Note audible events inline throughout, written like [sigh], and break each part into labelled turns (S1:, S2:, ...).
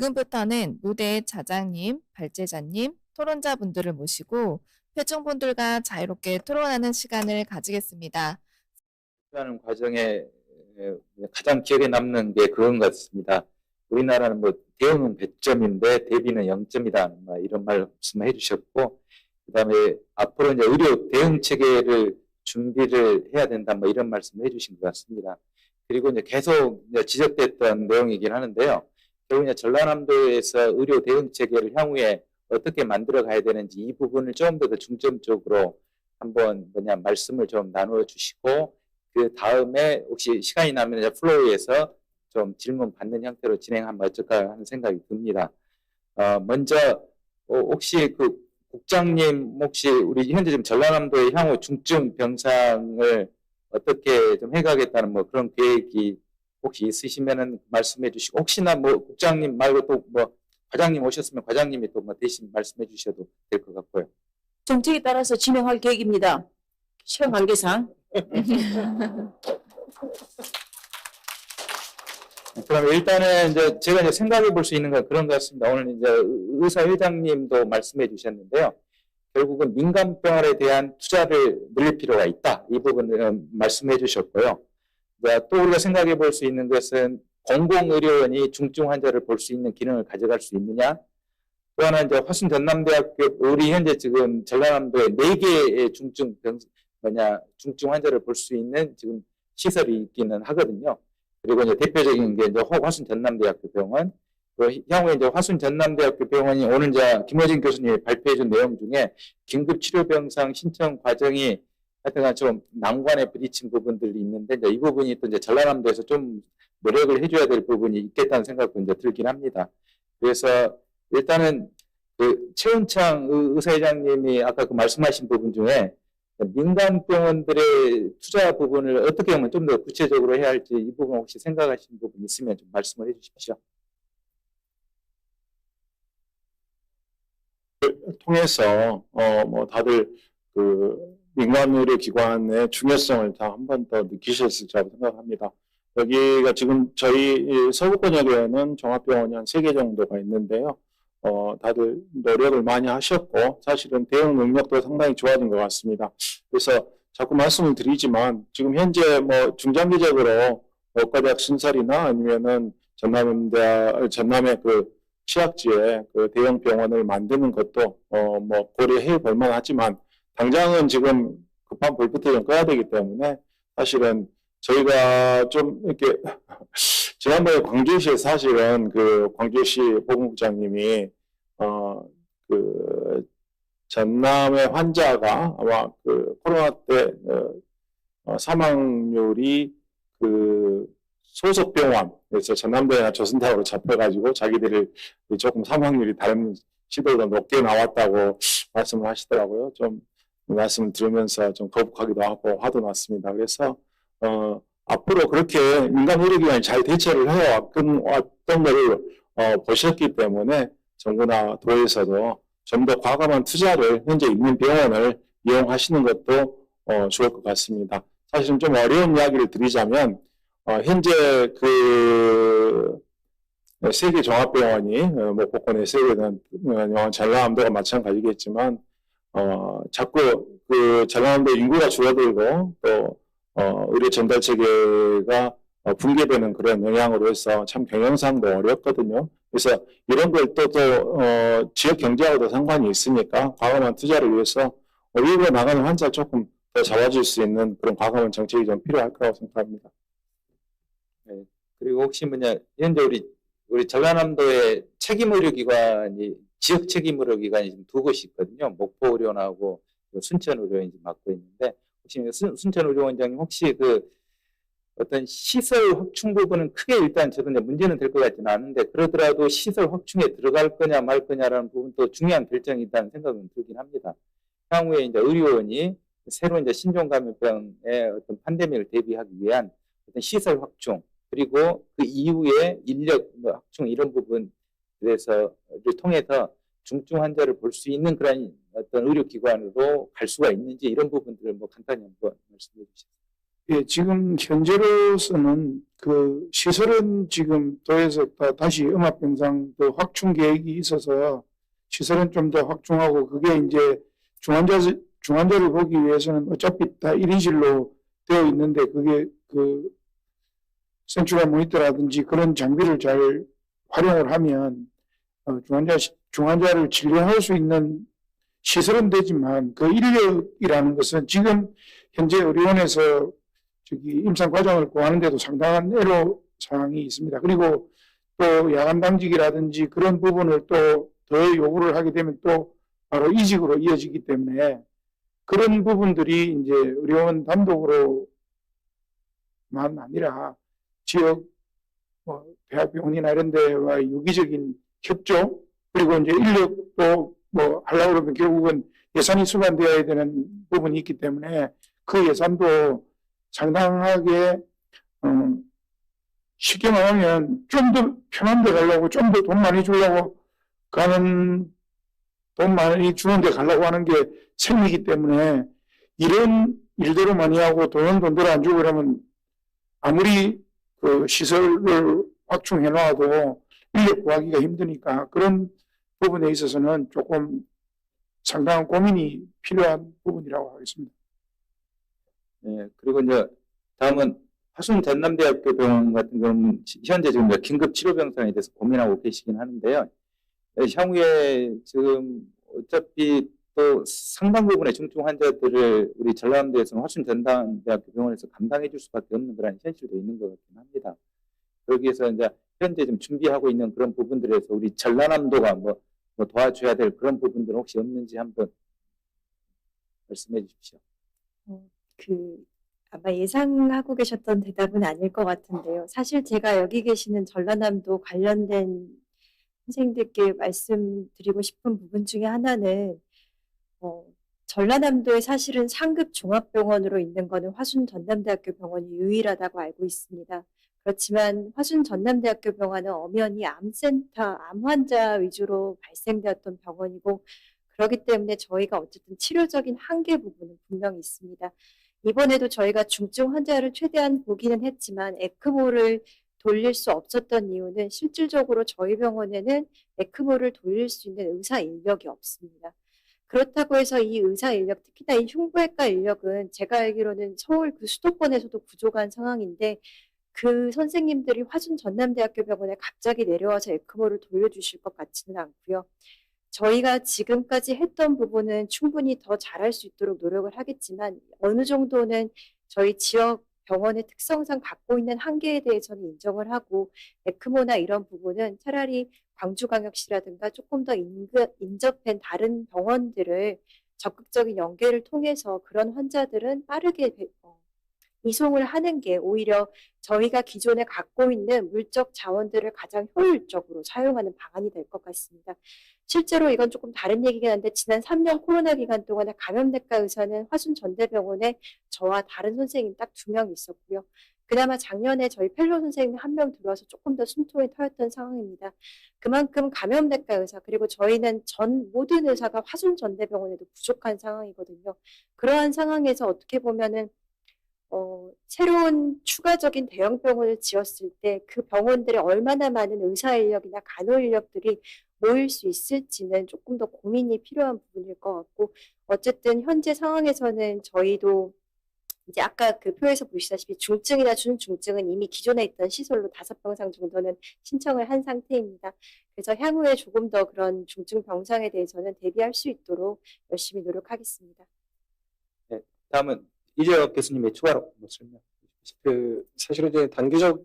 S1: 지금부터는 무대 차장님, 발제자님, 토론자분들을 모시고 회중분들과 자유롭게 토론하는 시간을 가지겠습니다.
S2: 하는 과정에 에, 가장 기억에 남는 게 그건 것 같습니다. 우리나라는 뭐 대응은 100점인데 대비는 0점이다. 뭐 이런 말씀해 주셨고, 그 다음에 앞으로 이제 의료 대응 체계를 준비를 해야 된다. 뭐 이런 말씀을 해 주신 것 같습니다. 그리고 이제 계속 이제 지적됐던 내용이긴 하는데요. 결국 이제 전라남도에서 의료 대응 체계를 향후에 어떻게 만들어 가야 되는지 이 부분을 좀 더 중점적으로 한번 뭐냐 말씀을 좀 나누어 주시고 그 다음에 혹시 시간이 나면 이제 플로우에서 좀 질문 받는 형태로 진행하면 어떨까 하는 생각이 듭니다. 어, 먼저 어, 혹시 그 국장님 혹시 우리 현재 지금 전라남도의 향후 중증 병상을 어떻게 좀 해가겠다는 뭐 그런 계획이 혹시 있으시면은 말씀해 주시고 혹시나 뭐 국장님 말고 또 뭐 과장님 오셨으면 과장님이 또 뭐 대신 말씀해 주셔도 될 것 같고요.
S3: 정책에 따라서 진행할 계획입니다. 시간 관계상 [laughs]
S2: 그럼 일단은 이제 제가 이제 생각해 볼 수 있는 건 그런 것 같습니다. 오늘 이제 의- 의사회장님도 말씀해 주셨는데요. 결국은 민간병원에 대한 투자를 늘릴 필요가 있다. 이 부분은 말씀해 주셨고요. 또 우리가 생각해 볼 수 있는 것은 공공의료원이 중증 환자를 볼 수 있는 기능을 가져갈 수 있느냐. 또 하나 이제 화순 전남대학교 우리 현재 지금 전라남도에 네 개의 중증 병 뭐냐 중증 환자를 볼 수 있는 지금 시설이 있기는 하거든요. 그리고 이제 대표적인 게 이제 화- 화순 전남대학교 병원, 그 향후에 이제 화순 전남대학교 병원이 오늘 이제 김호진 교수님이 발표해준 내용 중에 긴급 치료 병상 신청 과정이 하여튼간 좀 난관에 부딪힌 부분들이 있는데 이제 이 부분이 또 이제 전라남도에서 좀 노력을 해줘야 될 부분이 있겠다는 생각도 이제 들긴 합니다. 그래서 일단은 그 최은창 의- 의사회장님이 아까 그 말씀하신 부분 중에 민간 병원들의 투자 부분을 어떻게 하면 좀 더 구체적으로 해야 할지 이 부분 혹시 생각하시는 부분 있으면 좀 말씀을 해주십시오.
S4: 통해서 어 뭐 다들 그 민간 의료 기관의 중요성을 다 한 번 더 느끼셨을지라고 생각합니다. 여기가 지금 저희 이 서구권역에는 종합병원이 한 세 개 정도가 있는데요. 어 다들 노력을 많이 하셨고 사실은 대응 능력도 상당히 좋아진 것 같습니다. 그래서 자꾸 말씀을 드리지만 지금 현재 뭐 중장기적으로 의과대학 신설이나 아니면은 전남대학 전남의 그 취약지에 그 대형 병원을 만드는 것도 어 뭐 고려해 볼 만하지만 당장은 지금 급한 좀 꺼야 되기 때문에 사실은 저희가 좀 이렇게 [laughs] 지난번에 광주시에 사실은 그 광주시 보건국장님이 어 그 전남의 환자가 아마 그 코로나 때 어, 어, 사망률이 그 소속 병원에서 전남대나 조선대학으로 잡혀가지고 자기들이 조금 사망률이 다른 시도보다 높게 나왔다고 말씀을 하시더라고요. 좀 말씀을 들으면서 좀 거북하기도 하고 화도 났습니다. 그래서 어, 앞으로 그렇게 민간 의료기관이 잘 대처를 해왔던 왔던 거를 어, 보셨기 때문에 정부나 도에서도 좀 더 과감한 투자를 현재 있는 병원을 이용하시는 것도 어, 좋을 것 같습니다. 사실은 좀 어려운 이야기를 드리자면 어, 현재 그 세계 종합병원이 어, 뭐 세계는 어, 전라남도가 마찬가지겠지만 어 자꾸 그 전라남도 인구가 줄어들고 또 어, 의료 전달 체계가 어, 붕괴되는 그런 영향으로 해서 참 경영상도 어렵거든요. 그래서 이런 걸 또, 또, 어, 지역 경제하고도 상관이 있으니까 과감한 투자를 위해서 의료로 나가는 환자 조금 더 잡아줄 수 있는 그런 과감한 정책이 좀 필요할 거라고 생각합니다.
S2: 그리고 혹시 뭐냐 현재 우리 우리 전라남도에 책임의료기관이 지역 책임의료기관이 지금 두 곳이 있거든요. 목포의료원하고 그 순천의료원이 맡고 있는데 혹시 순, 순천의료원장님 혹시 그 어떤 시설 확충 부분은 크게 일단 저도 이제 문제는 될 것 같지는 않은데 그러더라도 시설 확충에 들어갈 거냐 말 거냐라는 부분도 중요한 결정이 있다는 생각은 들긴 합니다. 향후에 이제 의료원이 새로 이제 신종 감염병의 어떤 팬데믹을 대비하기 위한 어떤 시설 확충 그리고 그 이후에 인력 뭐 확충 이런 부분에서를 통해서 중증 환자를 볼 수 있는 그런 어떤 의료기관으로 갈 수가 있는지 이런 부분들을 뭐 간단히 한번 말씀해 주시죠.
S5: 예, 지금 현재로서는 그 시설은 지금 도에서 또 다시 음압병상도 확충 계획이 있어서 시설은 좀 더 확충하고 그게 이제 중환자 중환자를 보기 위해서는 어차피 다 1인실로 되어 있는데 그게 그 센트럴 모니터라든지 그런 장비를 잘 활용을 하면 어, 중환자 중환자를 진료할 수 있는 시설은 되지만 그 인력이라는 것은 지금 현재 의료원에서 저기 임상 과정을 구하는데도 상당한 애로 사항이 있습니다. 그리고 또 야간 당직이라든지 그런 부분을 또 더 요구를 하게 되면 또 바로 이직으로 이어지기 때문에 그런 부분들이 이제 의료원 단독으로만 아니라 지역 뭐 대학병원이나 이런 데와 유기적인 협조 그리고 이제 인력도 뭐 하려고 그러면 결국은 예산이 수반되어야 되는 부분이 있기 때문에 그 예산도 상당하게 어, 쉽게 말하면 좀 더 편한 데 가려고 좀 더 돈 많이 주려고 가는 돈 많이 주는 데 가려고 하는 게 생리기 때문에 이런 일대로 많이 하고 돈은 돈대로 안 주고 그러면 아무리 그 시설을 확충해 놔도 인력 구하기가 힘드니까 그런 부분에 있어서는 조금 상당한 고민이 필요한 부분이라고 하겠습니다.
S2: 예, 그리고 이제 다음은 화순 전남대학교 병원 같은 경우는 시- 현재 지금 긴급 치료 병상에 대해서 고민하고 계시긴 하는데요. 예, 향후에 지금 어차피 또 상당 부분의 중증 환자들을 우리 전남대에서는 화순 전남대학교 병원에서 감당해 줄 수밖에 없는 그런 현실도 있는 것 같긴 합니다. 여기에서 이제 현재 좀 준비하고 있는 그런 부분들에서 우리 전라남도가 뭐, 뭐 도와줘야 될 그런 부분들 혹시 없는지 한번 말씀해 주십시오.
S6: 그 아마 예상하고 계셨던 대답은 아닐 것 같은데요. 사실 제가 여기 계시는 전라남도 관련된 선생님들께 말씀드리고 싶은 부분 중에 하나는 어, 전라남도에 사실은 상급 종합병원으로 있는 거는 화순 전남대학교 병원이 유일하다고 알고 있습니다. 그렇지만 화순 전남대학교 병원은 엄연히 암센터, 암 환자 위주로 발생되었던 병원이고 그렇기 때문에 저희가 어쨌든 치료적인 한계 부분은 분명히 있습니다. 이번에도 저희가 중증 환자를 최대한 보기는 했지만 에크모를 돌릴 수 없었던 이유는 실질적으로 저희 병원에는 에크모를 돌릴 수 있는 의사 인력이 없습니다. 그렇다고 해서 이 의사 인력, 특히나 이 흉부외과 인력은 제가 알기로는 서울 그 수도권에서도 부족한 상황인데 그 선생님들이 화순 전남대학교 병원에 갑자기 내려와서 에크모를 돌려주실 것 같지는 않고요. 저희가 지금까지 했던 부분은 충분히 더 잘할 수 있도록 노력을 하겠지만 어느 정도는 저희 지역 병원의 특성상 갖고 있는 한계에 대해서는 인정을 하고 에크모나 이런 부분은 차라리 광주광역시라든가 조금 더 인접한 다른 병원들을 적극적인 연계를 통해서 그런 환자들은 빠르게 배- 어, 이송을 하는 게 오히려 저희가 기존에 갖고 있는 물적 자원들을 가장 효율적으로 사용하는 방안이 될 것 같습니다. 실제로 이건 조금 다른 얘기긴 한데 지난 3년 코로나 기간 동안에 감염내과 의사는 화순 전대병원에 저와 다른 선생님 딱 두 명 있었고요. 그나마 작년에 저희 펠로 선생님이 한 명 들어와서 조금 더 숨통이 트였던 상황입니다. 그만큼 감염내과 의사 그리고 저희는 전 모든 의사가 화순 전대병원에도 부족한 상황이거든요. 그러한 상황에서 어떻게 보면은 어, 새로운 추가적인 대형 병원을 지었을 때 그 병원들에 얼마나 많은 의사 인력이나 간호 인력들이 모일 수 있을지는 조금 더 고민이 필요한 부분일 것 같고 어쨌든 현재 상황에서는 저희도 이제 아까 그 표에서 보시다시피 중증이나 준중증은 이미 기존에 있던 시설로 다섯 병상 정도는 신청을 한 상태입니다. 그래서 향후에 조금 더 그런 중증 병상에 대해서는 대비할 수 있도록 열심히 노력하겠습니다.
S2: 다음은 이재혁 교수님의 추가로 뭐 설명.
S7: 그 사실은 이제 단기적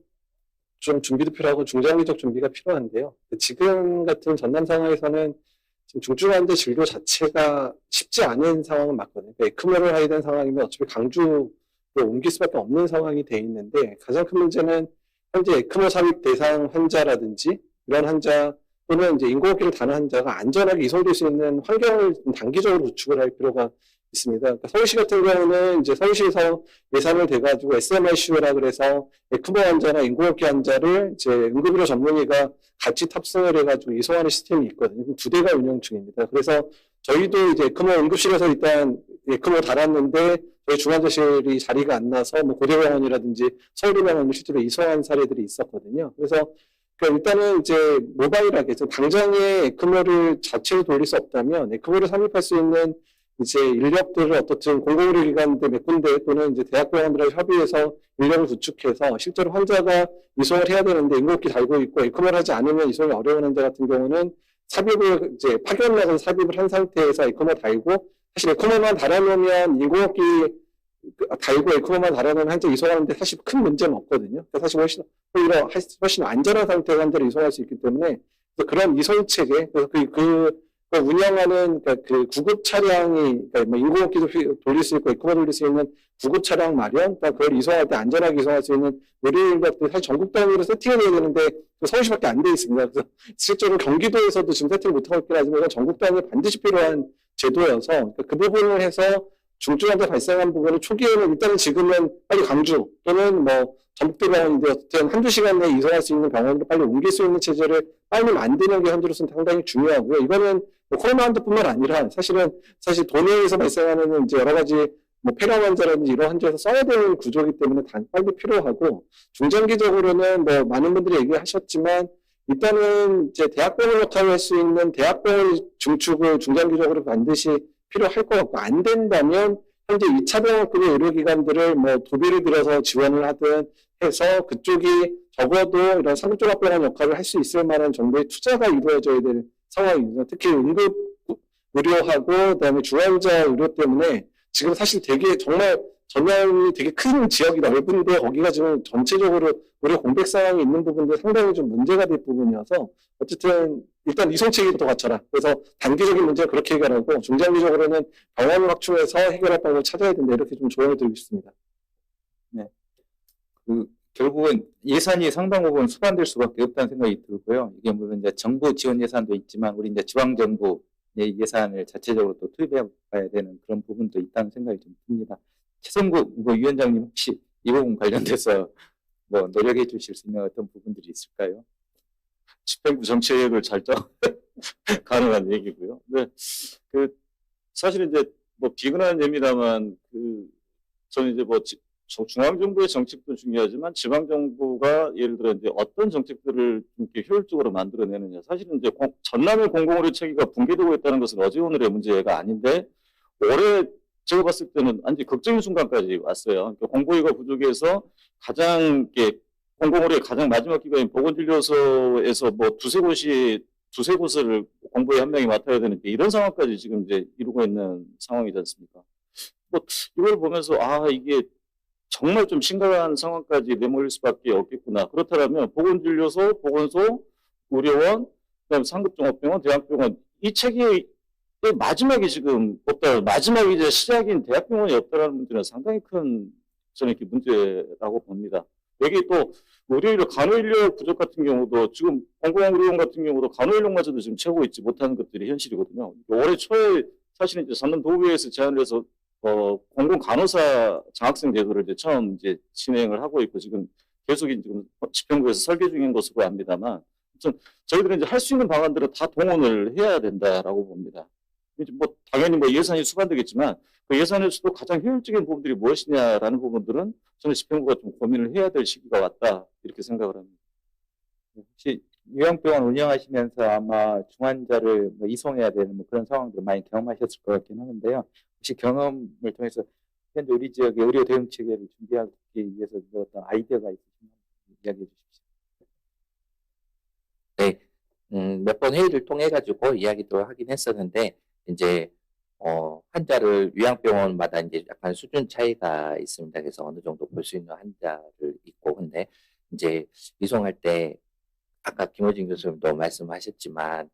S7: 좀 준비도 필요하고 중장기적 준비가 필요한데요. 지금 같은 전남 상황에서는 지금 중증 환자 진료 자체가 쉽지 않은 상황은 맞거든요. 그러니까 에크모를 해야 되는 상황이면 어차피 강주로 옮길 수밖에 없는 상황이 돼 있는데 가장 큰 문제는 현재 에크모 삽입 대상 환자라든지 이런 환자 또는 이제 인공호흡기를 다는 환자가 안전하게 이송될 수 있는 환경을 좀 단기적으로 구축을 할 필요가 있습니다. 그러니까 서울시 같은 경우는 이제 서울시에서 예산을 대가지고 SMICU라 그래서 에크모 환자나 인공호흡기 환자를 이제 응급의료 전문의가 같이 탑승을 해가지고 이송하는 시스템이 있거든요. 두 대가 운영 중입니다. 그래서 저희도 이제 에크모 응급실에서 일단 에크모 달았는데 저희 중환자실이 자리가 안 나서 뭐 고대병원이라든지 서울대병원을 실제로 이송한 사례들이 있었거든요. 그래서 그 일단은 이제 모바일하게 좀 당장에 에크모를 자체로 돌릴 수 없다면 에크모를 삽입할 수 있는 이제 인력들을 어떻든 공공의료기관들 몇 군데 또는 이제 대학병원들을 협의해서 인력을 구축해서 실제로 환자가 이송을 해야 되는데 인공호흡기 달고 있고 에크모를 하지 않으면 이송이 어려운 환자 같은 경우는 삽입을 이제 파견나서 삽입을 한 상태에서 에크모 달고 사실 에크모만 달아놓으면 인공호흡기 달고 에크모만 달아놓으면 환자 이송하는데 사실 큰 문제는 없거든요. 그러니까 사실 훨씬 훨씬 안전한 상태의 환자를 이송할 수 있기 때문에 그런 이송 체계 그래서 그, 그, 그 운영하는 그러니까 그 구급 차량이 그러니까 뭐 인공호흡기도 휘- 돌릴 수 있고 에크모 돌릴 수 있는 구급 차량 마련, 그러니까 그걸 이송할 때 안전하게 이송할 수 있는 의료인력들 사실 전국 단위로 세팅해야 되는데 그 서울시밖에 안 돼 있습니다. 그래서 실제로 경기도에서도 지금 세팅을 못하고 있긴 하지만 전국 단위에 반드시 필요한 제도여서 그 부분을 해서 중증 환자 발생한 부분을 초기에는 일단은 지금은 빨리 강주 또는 뭐 전북대병원인데 어쨌든 한두 시간 내에 이송할 수 있는 병원으로 빨리 옮길 수 있는 체제를 빨리 만드는 게 현재로서는 상당히 중요하고요. 이거는 뭐 코로나 환자뿐만 아니라 사실은 사실 도내에서 발생하는 이제 여러 가지 뭐 폐렴 환자라든지 이런 환자에서 써야 되는 구조이기 때문에 단 빨리 필요하고 중장기적으로는 뭐 많은 분들이 얘기하셨지만 일단은 이제 대학병원 역할을 할 수 있는 대학병원 중축을 중장기적으로 반드시 필요할 것 같고 안 된다면 현재 2차 병원급의 의료기관들을 뭐 도비를 들여서 지원을 하든 해서 그쪽이 적어도 이런 상급종합병원 역할을 할 수 있을 만한 정도의 투자가 이루어져야 될 상황입니다. 특히 응급 의료하고 그다음에 중환자 의료 때문에 지금 사실 되게 정말 전량이 되게 큰 지역이 넓은데 거기가 지금 전체적으로 의료 공백 상황이 있는 부분도 상당히 좀 문제가 될 부분이어서 어쨌든 일단 이송체계부터 갖춰라. 그래서 단기적인 문제는 그렇게 해결하고 중장기적으로는 병원을 확충해서 해결할 방법을 찾아야 된다. 이렇게 좀 조언을 드리고 싶습니다.
S2: 그 결국은 예산이 상당 부분 수반될 수밖에 없다는 생각이 들고요. 이게 물론 이제 정부 지원 예산도 있지만 우리 이제 지방 정부의 예산을 자체적으로 또 투입해 봐야 되는 그런 부분도 있다는 생각이 좀 듭니다. 최성국 뭐 위원장님 혹시 이 부분 관련돼서 뭐 노력해 주실 수 있는 어떤 부분들이 있을까요?
S8: 집행부 정책을 잘 짜 [laughs] 가능한 얘기고요. 네, 그 사실 이제 뭐 비근한 예입니다만 그 저는 이제 뭐 지- 저- 중앙정부의 정책도 중요하지만 지방정부가 예를 들어 이제 어떤 정책들을 좀 이렇게 효율적으로 만들어내느냐. 사실은 이제 공- 전남의 공공의료 체계가 붕괴되고 있다는 것은 어제 오늘의 문제가 아닌데 올해 제가 봤을 때는 완전 걱정의 순간까지 왔어요. 그러니까 공보위가 부족해서 가장 이렇게 공공의료의 가장 마지막 기관인 보건진료소에서 뭐 두세 곳이 두세 곳을 공부에 한 명이 맡아야 되는 게 이런 상황까지 지금 이제 이루고 있는 상황이지 않습니까? 뭐 이걸 보면서 아 이게 정말 좀 심각한 상황까지 내몰릴 수밖에 없겠구나. 그렇다면 보건진료소, 보건소, 의료원, 그다음 상급종합병원, 대학병원 이 체계의 마지막이 지금 없다. 마지막이 이제 시작인 대학병원이 없다라는 문제는 상당히 큰 저는 이렇게 문제라고 봅니다. 여기 또 의료인력, 간호인력 부족 같은 경우도 지금 공공의료원 같은 경우도 간호인력마저도 지금 채우고 있지 못하는 것들이 현실이거든요. 올해 초에 사실은 이제 도의회에서 제안을 해서 어, 공공 간호사 장학생 제도를 이제 처음 이제 진행을 하고 있고 지금 계속 지금 집행부에서 설계 중인 것으로 압니다만, 아무튼 저희들은 이제 할 수 있는 방안들을 다 동원을 해야 된다라고 봅니다. 뭐 당연히 뭐 예산이 수반되겠지만 그 예산에서도 가장 효율적인 부분들이 무엇이냐라는 부분들은 저는 집행부가 좀 고민을 해야 될 시기가 왔다 이렇게 생각을 합니다.
S2: 혹시 요양병원 운영하시면서 아마 중환자를 뭐 이송해야 되는 뭐 그런 상황들 많이 경험하셨을 것 같긴 하는데요. 혹시 경험을 통해서 현재 우리 지역의 의료 대응 체계를 준비하기 위해서 뭐 어떤 아이디어가 있으시면 이야기해 주십시오.
S9: 음, 몇 번 회의를 통해 가지고 이야기도 하긴 했었는데 이제 어, 환자를 요양병원마다 이제 약간 수준 차이가 있습니다. 그래서 어느 정도 볼 수 있는 환자를 있고 근데 이제 이송할 때 아까 김호진 교수님도 말씀하셨지만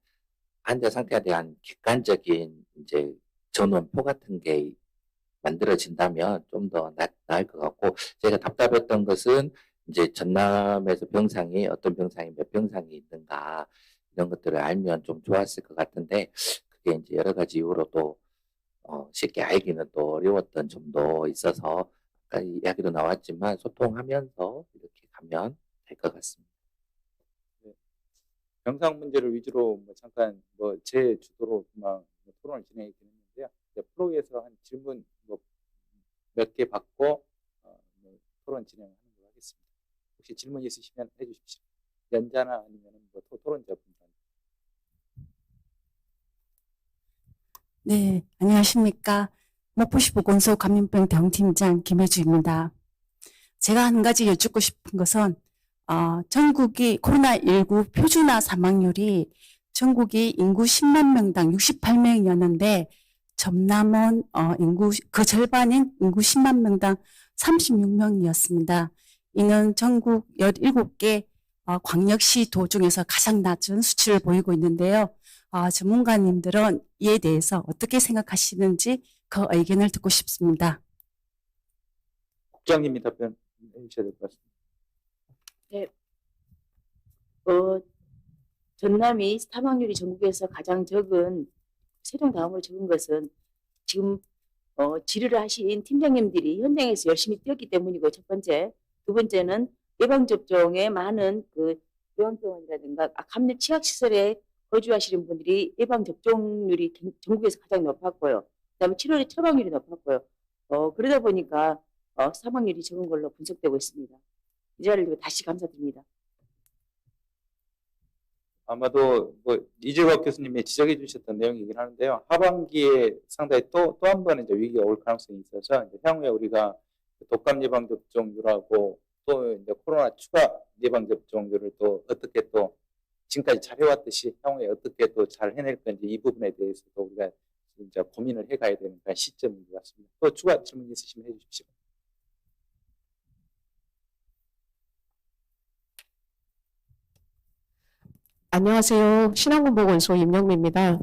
S9: 환자 상태에 대한 객관적인 이제 전원표 같은 게 만들어진다면 좀 더 나을 것 같고 제가 답답했던 것은 이제 전남에서 병상이 어떤 병상이 몇 병상이 있는가 이런 것들을 알면 좀 좋았을 것 같은데 그게 이제 여러 가지 이유로 또 어, 쉽게 알기는 또 어려웠던 점도 있어서 아까 이야기도 나왔지만 소통하면서 이렇게 가면 될 것 같습니다.
S2: 병상 문제를 위주로 뭐 잠깐 뭐 제 주도로 막뭐 토론을. 이제 프로에서 한 질문 뭐 몇 개 받고 어, 뭐 토론 진행하는 걸로 하겠습니다. 혹시 질문 있으시면 해주십시오. 연자나 아니면 뭐 토- 토론자분들.
S10: 네, 안녕하십니까. 목포시 보건소 감염병 대응팀장 김혜주입니다. 제가 한 가지 여쭙고 싶은 것은, 어, 전국이 코로나19 표준화 사망률이 전국이 인구 10만 명당 68명이었는데, 전남은, 어, 인구, 그 절반인 인구 10만 명당 36명이었습니다. 이는 전국 17개 어, 광역시 도 중에서 가장 낮은 수치를 보이고 있는데요. 아, 전문가님들은 이에 대해서 어떻게 생각하시는지 그 의견을 듣고 싶습니다.
S2: 국장님이 답변해 주셔야 될 것 같습니다.
S3: 어, 전남이 사망률이 전국에서 가장 적은 세종 다음으로 적은 것은 지금 어, 지휘를 하신 팀장님들이 현장에서 열심히 뛰었기 때문이고 첫 번째, 두 번째는 예방 접종에 많은 그 요양병원이라든가 아, 감염 취약 시설에 거주하시는 분들이 예방 접종률이 전- 전국에서 가장 높았고요. 그 다음에 7월에 처방률이 높았고요. 어, 그러다 보니까 어, 사망률이 적은 걸로 분석되고 있습니다. 이 자리를 다시 감사드립니다.
S2: 아마도 뭐 이재박 교수님이 지적해 주셨던 내용이긴 하는데요. 하반기에 상당히 또 또 한 번 이제 위기가 올 가능성이 있어서 이제 향후에 우리가 독감 예방 접종률하고 또 이제 코로나 추가 예방 접종률을 또 어떻게 또 지금까지 잘 해왔듯이 향후에 어떻게 또 잘 해낼 건지 이 부분에 대해서도 우리가 진짜 고민을 해가야 되는 그런 시점인 것 같습니다. 또 추가 질문 있으시면 해주십시오.
S11: 안녕하세요. 신한군보건소 임영미입니다.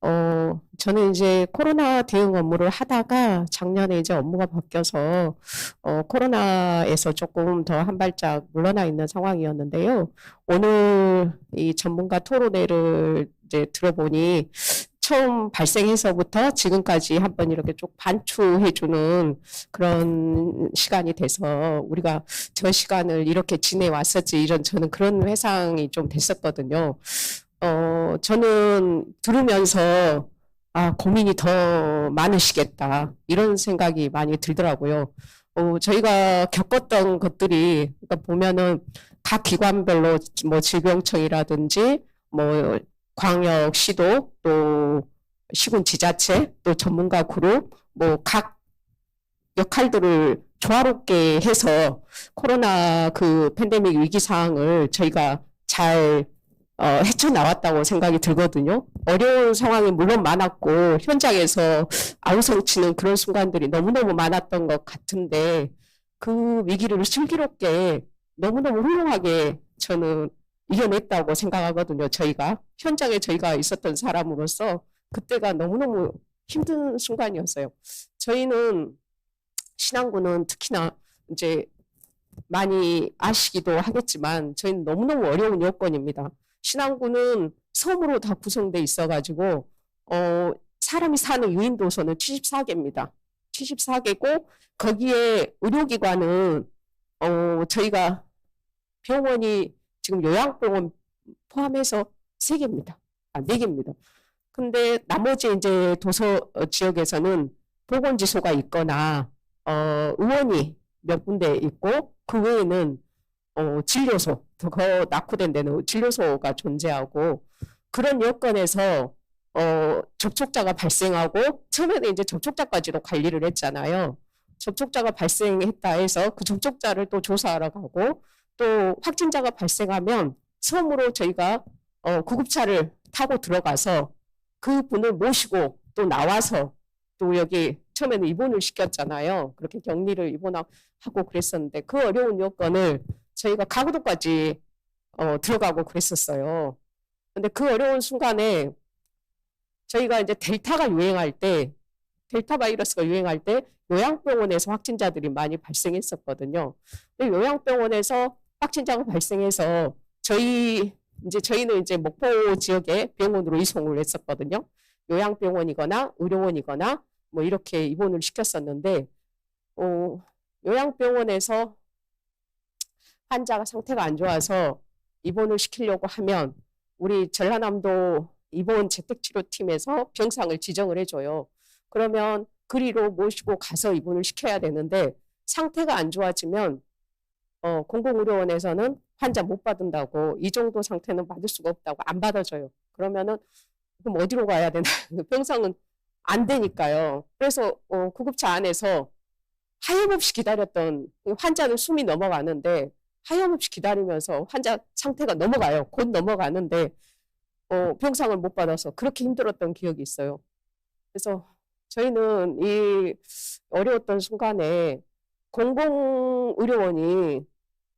S11: 어, 저는 이제 코로나 대응 업무를 하다가 작년에 이제 업무가 바뀌어서 어, 코로나에서 조금 더 한 발짝 물러나 있는 상황이었는데요. 오늘 이 전문가 토론회를 이제 들어보니 처음 발생해서부터 지금까지 한번 이렇게 쭉 반추해주는 그런 시간이 돼서 우리가 저 시간을 이렇게 지내왔었지 이런 저는 그런 회상이 좀 됐었거든요. 어, 저는 들으면서 아, 고민이 더 많으시겠다. 이런 생각이 많이 들더라고요. 어, 저희가 겪었던 것들이, 그러니까 보면은 각 기관별로 뭐 질병청이라든지 뭐 광역, 시도, 또 시군 지자체, 또 전문가 그룹, 뭐 각 역할들을 조화롭게 해서 코로나 그 팬데믹 위기 상황을 저희가 잘 어, 헤쳐나왔다고 생각이 들거든요. 어려운 상황이 물론 많았고 현장에서 아우성치는 그런 순간들이 너무너무 많았던 것 같은데 그 위기를 슬기롭게 너무너무 훌륭하게 저는 이겨냈다고 생각하거든요. 저희가 현장에 저희가 있었던 사람으로서 그때가 너무너무 힘든 순간이었어요. 저희는 신안군은 특히나 이제 많이 아시기도 하겠지만 저희는 너무너무 어려운 여건입니다. 신안군은 섬으로 다 구성돼 있어가지고 어 사람이 사는 유인 도서는 74개입니다. 74개고 거기에 의료기관은 어 저희가 병원이 지금 요양병원 포함해서 3개입니다. 아, 4개입니다. 근데 나머지 이제 도서 어, 지역에서는 보건지소가 있거나 어, 의원이 몇 군데 있고 그 외에는 어, 진료소 더 낙후된 데는 진료소가 존재하고 그런 여건에서 어, 접촉자가 발생하고 처음에는 이제 접촉자까지도 관리를 했잖아요. 접촉자가 발생했다 해서 그 접촉자를 또 조사하러 가고 또 확진자가 발생하면 섬으로 저희가 어, 구급차를 타고 들어가서 그 분을 모시고 또 나와서 또 여기 처음에는 입원을 시켰잖아요. 그렇게 격리를 입원하고 그랬었는데 그 어려운 여건을 저희가 가구도까지 어, 들어가고 그랬었어요. 근데 그 어려운 순간에 저희가 이제 델타가 유행할 때 델타 바이러스가 유행할 때 요양병원에서 확진자들이 많이 발생했었거든요. 근데 요양병원에서 확진자가 발생해서 저희 이제 저희는 이제 목포 지역에 병원으로 이송을 했었거든요. 요양병원이거나 의료원이거나 뭐 이렇게 입원을 시켰었는데 어, 요양병원에서 환자가 상태가 안 좋아서 입원을 시키려고 하면 우리 전라남도 입원 재택치료팀에서 병상을 지정을 해줘요. 그러면 그리로 모시고 가서 입원을 시켜야 되는데 상태가 안 좋아지면 어, 공공의료원에서는 환자 못 받는다고 이 정도 상태는 받을 수가 없다고 안 받아줘요. 그러면은 그럼 어디로 가야 되나? [laughs] 병상은 안 되니까요. 그래서 어, 구급차 안에서 하염없이 기다렸던 그 환자는 숨이 넘어가는데 하염없이 기다리면서 환자 상태가 넘어가요. 곧 넘어가는데 어, 병상을 못 받아서 그렇게 힘들었던 기억이 있어요. 그래서 저희는 이 어려웠던 순간에 공공의료원이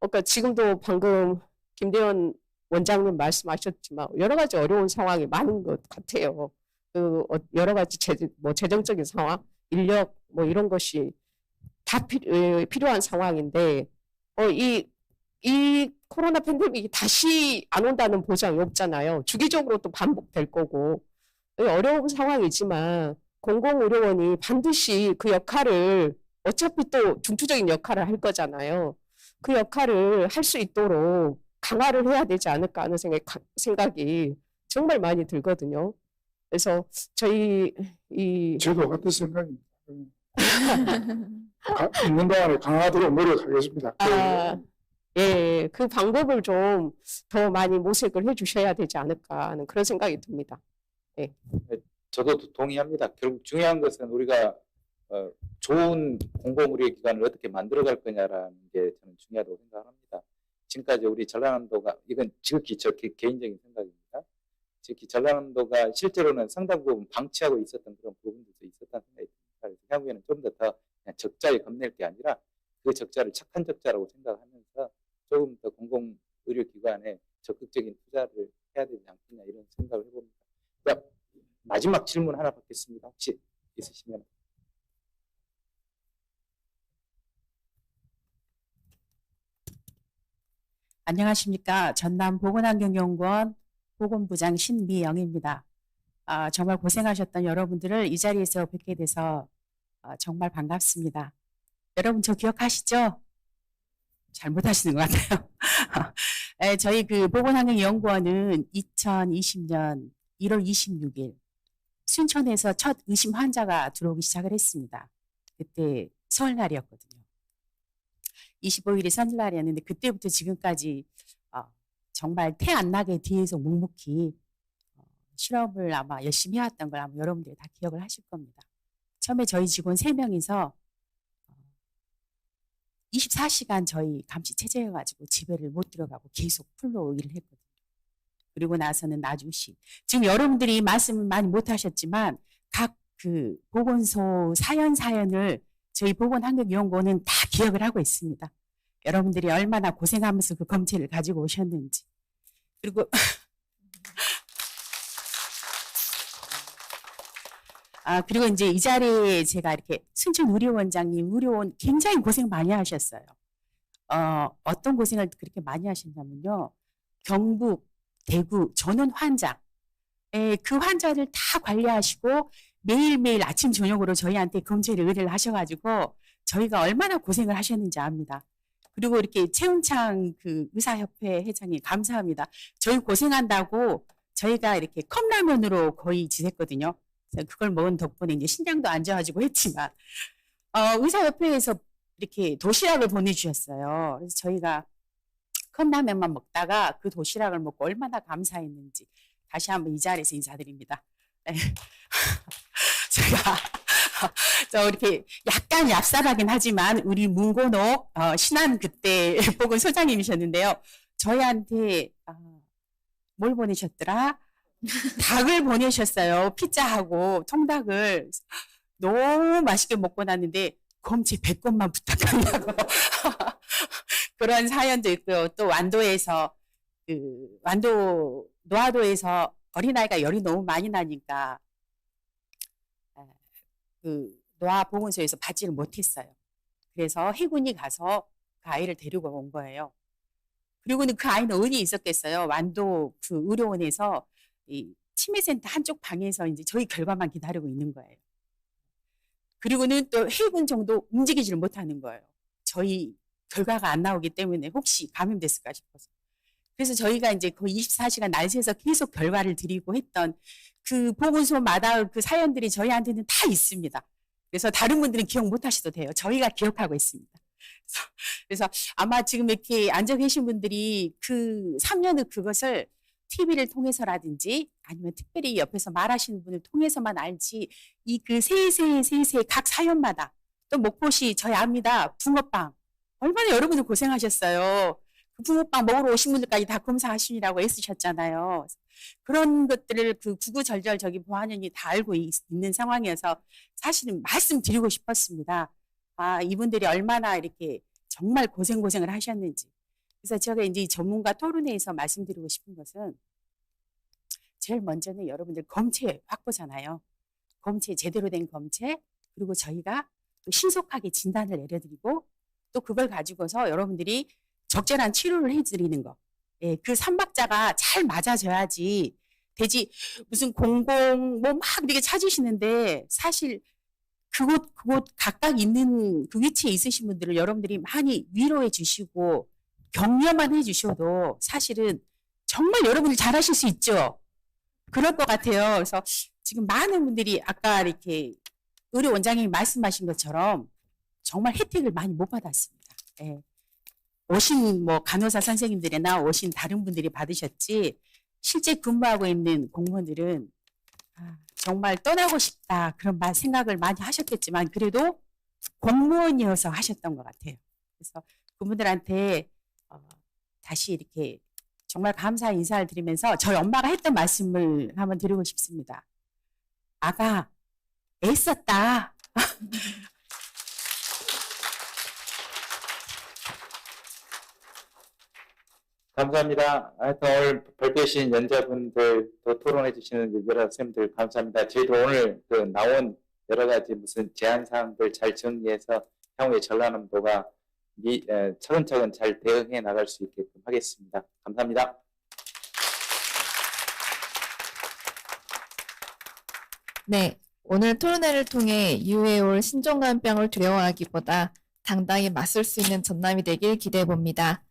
S11: 그러니까 지금도 방금 김대현 원장님 말씀하셨지만 여러 가지 어려운 상황이 많은 것 같아요. 그 어, 여러 가지 재, 뭐 재정적인 상황, 인력 뭐 이런 것이 다 필, 에, 필요한 상황인데 어, 이, 이 코로나 팬데믹이 다시 안 온다는 보장이 없잖아요. 주기적으로 또 반복될 거고 예, 어려운 상황이지만 공공의료원이 반드시 그 역할을 어차피 또 중추적인 역할을 할 거잖아요. 그 역할을 할 수 있도록 강화를 해야 되지 않을까 하는 생각, 생각이 정말 많이 들거든요. 그래서 저희 이
S5: 저도 같은 생각입니다. 가- 있는 동안에 강화하도록 노력하겠습니다.
S11: 아, 예, 그 방법을 좀 더 많이 모색을 해 주셔야 되지 않을까 하는 그런 생각이 듭니다.
S2: 저도 동의합니다. 결국 중요한 것은 우리가 어, 좋은 공공의료 기관을 어떻게 만들어갈 거냐라는 게 저는 중요하다고 생각합니다. 지금까지 우리 전라남도가 이건 지극히 저 개- 개인적인 생각입니다. 지극히 전라남도가 실제로는 상당 부분 방치하고 있었던 그런 부분들도 있었다는 생각이 듭니다. 그래서 향후에는 좀 더 더 적자에 겁낼 게 아니라 그 적자를 착한 적자라고 생각하면서 조금 더 공공 의료기관에 적극적인 투자를 해야 되지 않겠냐 이런 생각을 해봅니다. 자, 마지막 질문 하나 받겠습니다. 혹시 있으시면.
S10: 안녕하십니까. 전남 보건환경연구원 보건부장 신미영입니다. 아, 정말 고생하셨던 여러분들을 이 자리에서 뵙게 돼서 아, 정말 반갑습니다. 여러분 저 기억하시죠? 잘 못하시는 것 같아요. 에, [laughs] 저희 그 보건환경연구원은 2020년 1월 26일 순천에서 첫 의심 환자가 들어오기 시작을 했습니다. 그때 설날이었거든요. 25일이 설날이었는데 그때부터 지금까지 어, 정말 태 안 나게 뒤에서 묵묵히 어, 실험을 아마 열심히 해왔던 걸 아마 여러분들이 다 기억을 하실 겁니다. 처음에 저희 직원 3명이서 24시간 저희 감시 체제여가지고 집에를 못 들어가고 계속 풀로 일을 했거든요. 그리고 나서는 나주시. 지금 여러분들이 말씀을 많이 못 하셨지만 각 그 보건소 사연 사연을 저희 보건환경연구원은 다 기억을 하고 있습니다. 여러분들이 얼마나 고생하면서 그 검체를 가지고 오셨는지. 그리고 [laughs] 아 그리고 이제 이 자리에 제가 이렇게 순천 의료원장님, 의료원 굉장히 고생 많이 하셨어요. 어 어떤 고생을 그렇게 많이 하셨냐면요. 경북, 대구 전원 환자, 에, 그 환자를 다 관리하시고 매일매일 아침 저녁으로 저희한테 검체를 의뢰를 하셔가지고 저희가 얼마나 고생을 하셨는지 압니다. 그리고 이렇게 최은창 그 의사협회 회장님 감사합니다. 저희 고생한다고 저희가 이렇게 컵라면으로 거의 지냈거든요. 그걸 먹은 덕분에 이제 신장도 안 좋아지고 했지만 어, 의사협회에서 이렇게 도시락을 보내주셨어요. 그래서 저희가 컵라면만 먹다가 그 도시락을 먹고 얼마나 감사했는지 다시 한번 이 자리에서 인사드립니다. 네. [laughs] 제가 [laughs] 저 이렇게 약간 얍삽하긴 하지만 우리 문고노 어, 신한 그때 [laughs] 보건 소장님이셨는데요. 저희한테 아, 뭘 보내셨더라? 닭을 보내셨어요. 피자하고 통닭을 너무 맛있게 먹고 났는데 검체 100건만 부탁한다고 [laughs] 그런 사연도 있고요. 또 완도에서 그 완도 노화도에서 어린아이가 열이 너무 많이 나니까 에, 그 노화 보건소에서 받지를 못했어요. 그래서 해군이 가서 그 아이를 데리고 온 거예요. 그리고는 그 아이는 은이 있었겠어요. 완도 그 의료원에서 이 치매센터 한쪽 방에서 이제 저희 결과만 기다리고 있는 거예요. 그리고는 또 해군 정도 움직이지를 못하는 거예요. 저희 결과가 안 나오기 때문에 혹시 감염됐을까 싶어서. 그래서 저희가 이제 그 24시간 날새서 계속 결과를 드리고 했던 그 보건소마다 그 사연들이 저희한테는 다 있습니다. 그래서 다른 분들은 기억 못 하셔도 돼요. 저희가 기억하고 있습니다. 그래서, 그래서 아마 지금 이렇게 앉아 계신 분들이 그 3년의 그것을 TV를 통해서라든지 아니면 특별히 옆에서 말하시는 분을 통해서만 알지 이 그 세세 세세 각 사연마다 또 목포시 저희 압니다 붕어빵 얼마나 여러분들 고생하셨어요. 그 붕어빵 먹으러 오신 분들까지 다 검사하시느라고 애쓰셨잖아요. 그런 것들을 그 구구절절 저기 보안연이 다 알고 있, 는 상황이어서 사실은 말씀드리고 싶었습니다. 아, 이분들이 얼마나 이렇게 정말 고생고생을 하셨는지. 그래서 제가 이제 이 전문가 토론회에서 말씀드리고 싶은 것은 제일 먼저는 여러분들 검체 확보잖아요. 검체, 제대로 된 검체, 그리고 저희가 또 신속하게 진단을 내려드리고 또 그걸 가지고서 여러분들이 적절한 치료를 해드리는 거. 예, 그 삼박자가 잘 맞아져야지 되지 무슨 공공 뭐 막 이렇게 찾으시는데 사실 그곳 그곳 각각 있는 그 위치에 있으신 분들을 여러분들이 많이 위로해 주시고 격려만 해 주셔도 사실은 정말 여러분들 잘하실 수 있죠. 그럴 것 같아요. 그래서 지금 많은 분들이 아까 이렇게 의료 원장님이 말씀하신 것처럼 정말 혜택을 많이 못 받았습니다. 예. 오신 뭐 간호사 선생님들이나 오신 다른 분들이 받으셨지 실제 근무하고 있는 공무원들은 아, 정말 떠나고 싶다 그런 말 생각을 많이 하셨겠지만 그래도 공무원이어서 하셨던 것 같아요. 그래서 그분들한테 어, 다시 이렇게 정말 감사 인사를 드리면서 저희 엄마가 했던 말씀을 한번 드리고 싶습니다. 아가 애썼다.
S2: 감사합니다. 오늘 발표하신 연자분들 또 토론해 주시는 여러 선생님들 감사합니다. 저희도 오늘 그 나온 여러 가지 무슨 제안 사항들 잘 정리해서 향후에 전라남도가 미, 에, 차근차근 잘 대응해 나갈 수 있게끔 하겠습니다. 감사합니다.
S1: 네, 오늘 토론회를 통해 이후에 올 신종간병을 두려워하기보다 당당히 맞설 수 있는 전남이 되길 기대해 봅니다.